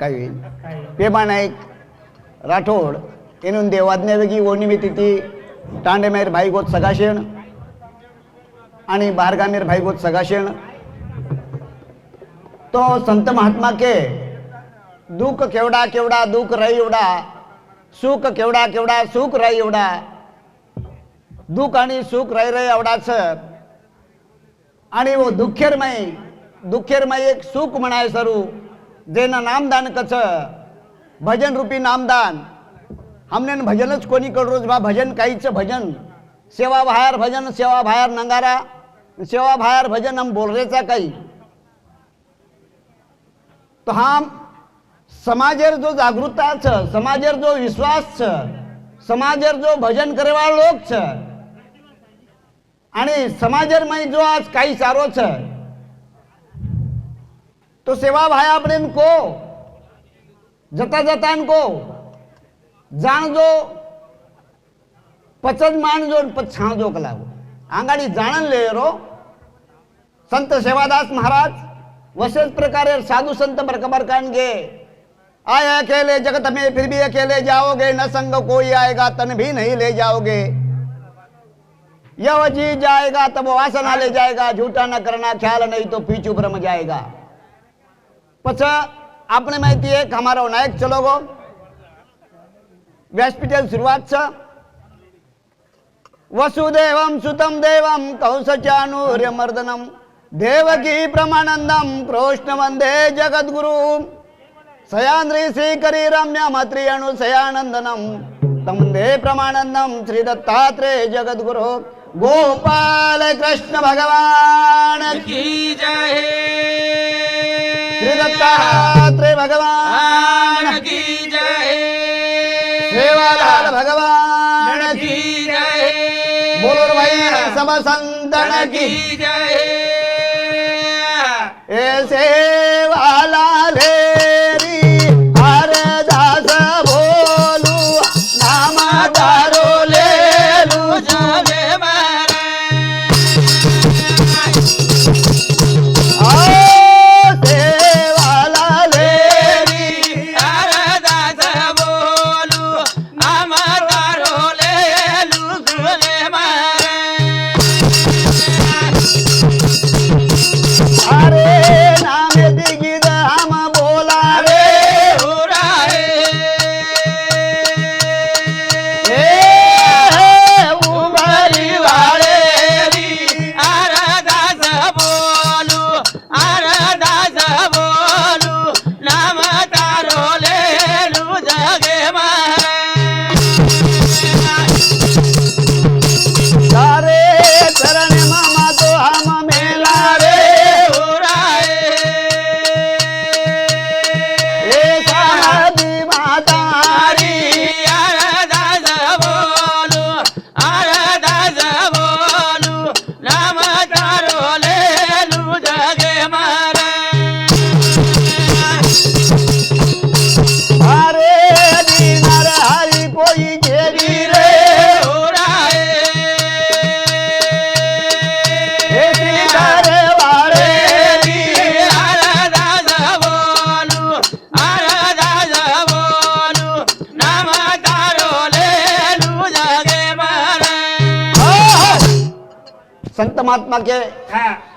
काय होईल? पेमा नाईक राठोड येणून देवाज्ञावेगी ओणिमी तिथी टांडेमेर भाईगोत सगाशेण आणि बारगामेर भाईगोत सगाशेण. तो संत महात्मा के दुःख केवडा केवडा दुःख राही एवढा सुख केवडा केवडा सुख राही एवढा दुःख आणि सुख राही राही एवढाच आणि वो दुःखेरमय दुःखेरमय एक सुख म्हणाय सरू जेना नामदान कच भजन रूपी नामदान. हमने भजनच कोणी कर रोज बा भजन काहीच भजन. सेवा बाहेर भजन सेवा बाहेर नंगारा सेवा बाहेर भजन हम बोल रेचा काही. तो हम समाजेर जो जागरूकता छ समाजेर जो विश्वास छ समाजेर जो भजन करेवा लोक छ आणि समाजेर जो आज काही सारो छ तो सेवा भाई આપણે को જતા જતા को જાણજો પચજ માણજો ને પછી છાણજો કલાવો આંગાડી જાણન લેરો संत सेवादास महाराज वसेच प्रकारे साधु संत बरकबर गे आए अकेले जगत में फिर भी अकेले जाओगे न संग कोई आएगा तन भी नहीं ले जाओगे यह जी जाएगा तब वासना ले जाएगा झूठा न करना ख्याल नहीं तो पीछू भ्रम जाएगा પછી આપણે માહિતી એક અમારો નાયક ચલો ગો વ્યાસપીઠે શરૂઆત છે વસુદેવમ સુતમ દેવમ કૌશચાનુર્ય મર્દનમ દેવકી પ્રમાનંદમ કૃષ્ણ વંદે જગદગુરુ સયાન્દ્રી શ્રી કરી રમ્ય મત્રિયણુ સયાનંદનમ તમ દે પ્રમાનંદમ શ્રી દત્તાત્રેય જગદગુરુ गोपाल कृष्ण भगवान। की जय श्री भगवान। की जय देवालाल भगवान। की जय बोलो भाई समसंतन की। जय ऐसे परमात्मा के।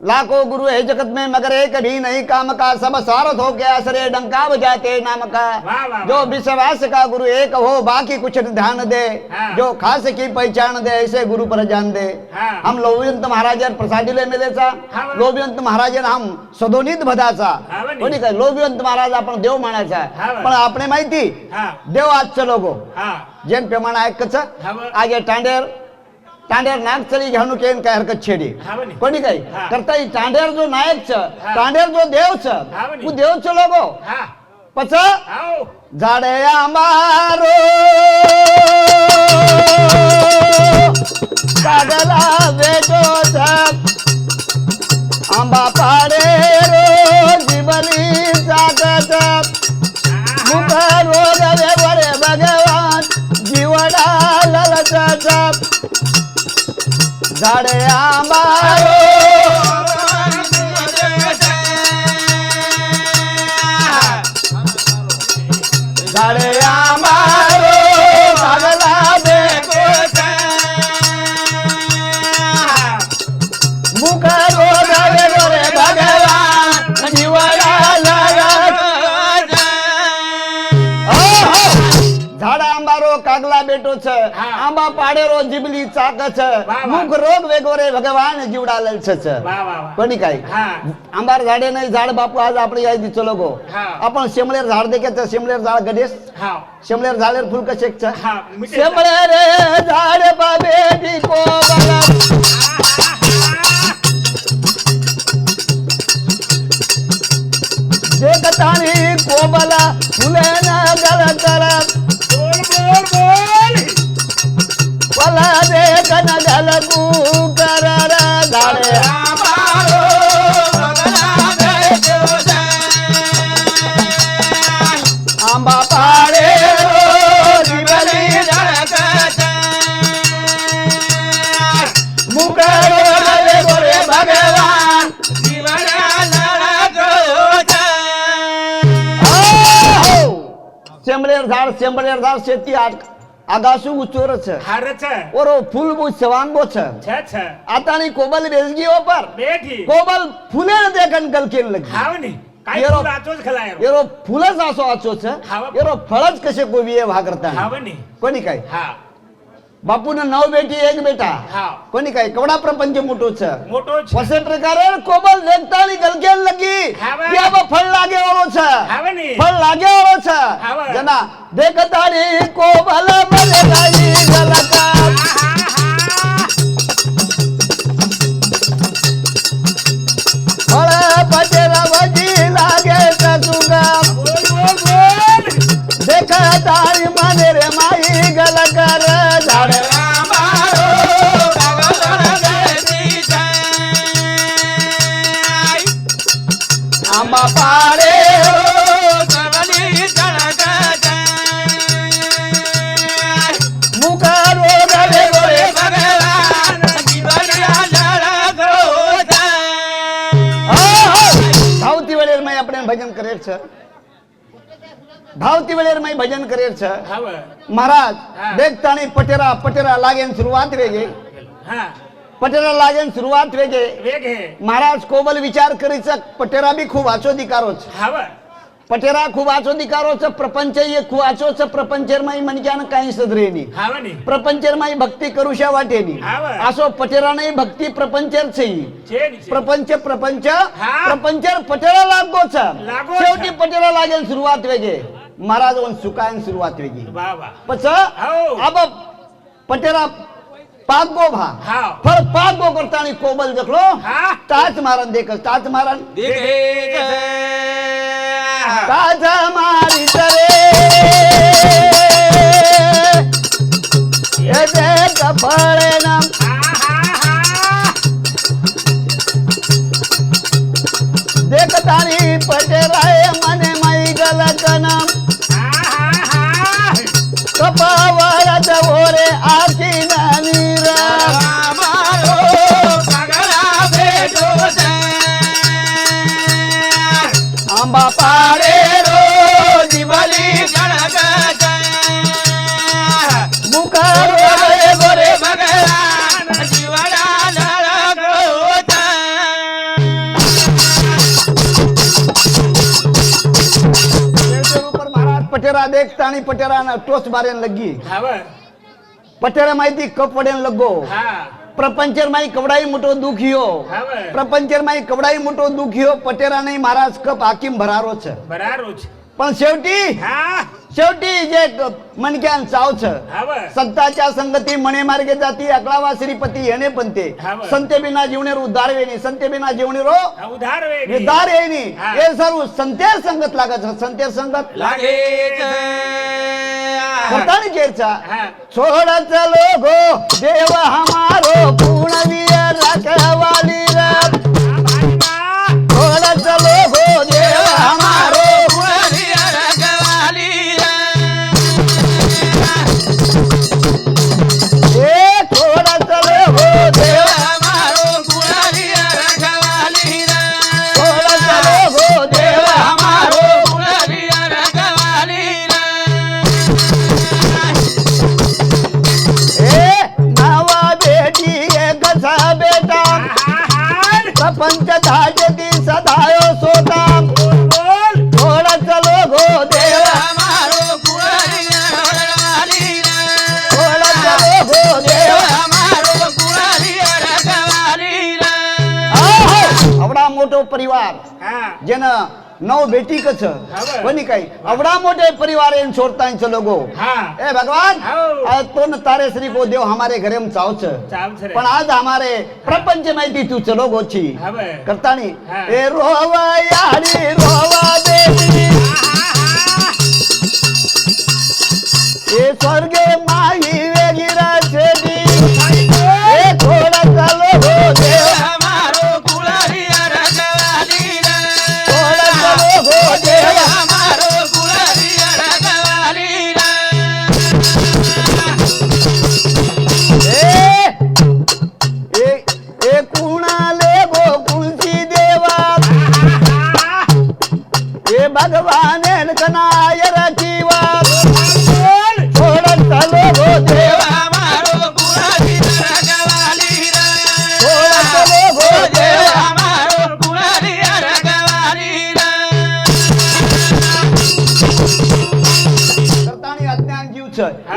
लाखों गुरु है जगत में मगर एक भी नहीं काम का सब सारथ हो गया असरे डंका बजाते नाम का। जो विश्वास का गुरु एक हो बाकी कुछ ध्यान दे। जो खास की पहचान दे ऐसे गुरु पर जान दे। हम लोभियंत महाराज प्रसादी ले मिले सा। हाँ। लोभियंत महाराज हम सदोनित भदा सा। काय लोभियंत महाराज अपन देव मानायचा पण आपण माहिती? देव आज लोगो। जेम प्रमाण ऐकच आगे टांडेर। तांड्यार नाग घेऊन केन काय हरकत छेडी. कोणी काही? करता तांड्यार जो नायक छ तांड्यार जो देव छ तू देव छ लोगो. पच झाडया मारो. कागला वेगो आंबा पाडे रो जीवनी जागत. मुख रोग અમારો કાગલા चाक छ वा. मुख रोग वेगोरे भगवान जीवडा ललछ छ वा वा. वा कोणी काय? हा. आंबार झाडे नाही झाड बापू आज आपली याय दिसलो लोगो. हा. आपण शेमळेर झाड देखे शेमळेर झाड गडेस हा. शेमळेर झाडेर फुल कसे छ हा मिटे शेमळे रे झाड बाबे दी 사람 셈벌에 사람 세티 아 આગાસુ ઉચોર છે? હારે છે. ઓરો ફૂલ બુ સવાંગો છે. છે છે. આતાની કોબલ બેસગી ઉપર બેઠી. કોબલ ફૂલે દેખન ગલકેન લગી. હાવની કાઈ ફૂલ આચો જ ખલાયો એરો. ફૂલ જ આસો આચો છે. એરો ફળ જ કશે કોઈ એ વાગરતા હાવની કોની કાઈ? હા. बेटा. हाव. कोणी काय? कवडा प्रपंच मोठोच? वसे प्रकारे कोबल देखता नी कलकेन लगी फळ लागे नी. फळ लागे हाव. जना देखता नी कोबल भजन करेल छ। भावती वेळेर माई भजन करेल छ। महाराज देख ताणे पटेरा पटेरा लागेन सुरुवात वेगे। पटेरा लागेन सुरुवात वेगे। महाराज कोबल विचार करीचा पटेरा बी खूप आचो दिकारोच हा पटेरा खूप आचो दिकारो छ प्रपंच ये खूप आचो छ प्रपंचेर माई मनक्यान काही सदरेनी. माई भक्ती करूशा वाटेनी. असो पटेरा नाही भक्ती. प्रपंच प्रपंच हा. प्रपंचर पटेला लागो शेवटी छ. पटेला लागेल सुरुवात वेगे महाराज वन सुकायन सुरुवात वेगी वा वा. पच हो. अब पटेरा पाक गो भा फळ पाक गो करता आणि कोबल देखलो हा. ताच मारन देख ताच मारन. देखे ताच मारी तरे। हे देख नाम। हा हा मने माई गलकना। महाराज पटेरा देखता आणि पटेरा टोच मारेन लगी हाव पटेरा माहिती कप पडेन लगो हा प्रपंचर माई कवडाई मोठो दुख ह्यो हाव प्रपंचर माई कवडाई मोठो दुख ह्यो पटेरा नाही महाराज पण शेवटी हा? शेवटी जे छ हाव संताच्या संगती मणे मार्गे जाती अकळावा श्रीपती येणे पंते हाव. संते बिना जीवनेर उद्धार वेणी संते बिना जीवनेरो उधार निदार येणी हा. सर्व संतेर संगत लागत. संतेर संगत लागे करतानी केरचा हा. छोड़ चलो गो देव हमारो पूर्णवीय रखवाली પરિવાર જેના નવ બેટી કચ્છ બની કઈ અવડા મોટે પરિવાર એમ છોડતા છો લોકો એ ભગવાન તો ને તારે શ્રી કો દેવ હમારે ઘરે ચાવ છે પણ આજ અમારે પ્રપંચ માંથી તું ચલો ગોછી કરતાની એ રોવા યારી રોવા દેવી એ સ્વર્ગે માહી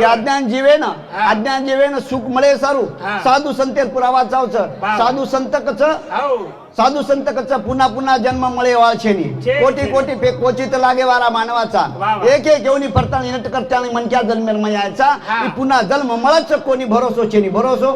એ અજ્ઞાન જીવે ને હા. અજ્ઞાન જીવે ને સુખ મળે સારું હા. સાધુ સંતે પુરાવા ચાવ છે વાહ. સાધુ સંતક છે આવો સાધુ સંત કચ્છ પુના પુના જન્મ મળે એવા છે ની કોટી કોટી પે કોચિત લાગે વારા માનવાચા એક એક એવની પરતાણી નટ કરતાણી મન ક્યાં જન્મ માં આયચા ઈ પુના જન્મ મળે છે કોની ભરોસો છે ની ભરોસો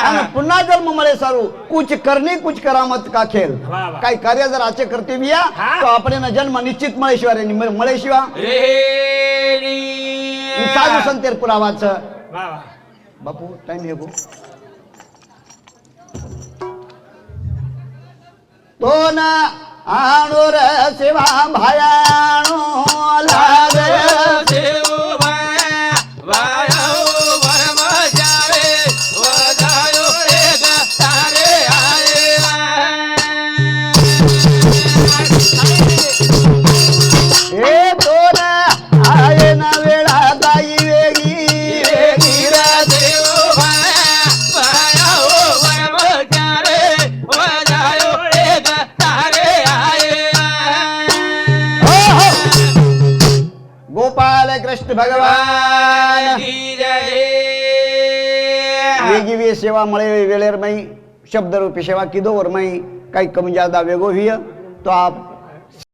અને પુના જન્મ મળે સારું કુછ કરની કુછ કરામત કા ખેલ કાઈ કાર્ય જર આચે કરતી બિયા તો આપણે જન્મ નિશ્ચિત મળે શિવારે મળે શિવા સાધુ સંતેર પુરાવા છે બાપુ ટાઈમ હેગું तोन आणूर शिवा भाया। सेवा मळे वेळेर माई शब्दरूपी सेवा किदो वर माई काही कमी जादा वेगो हिय तो आप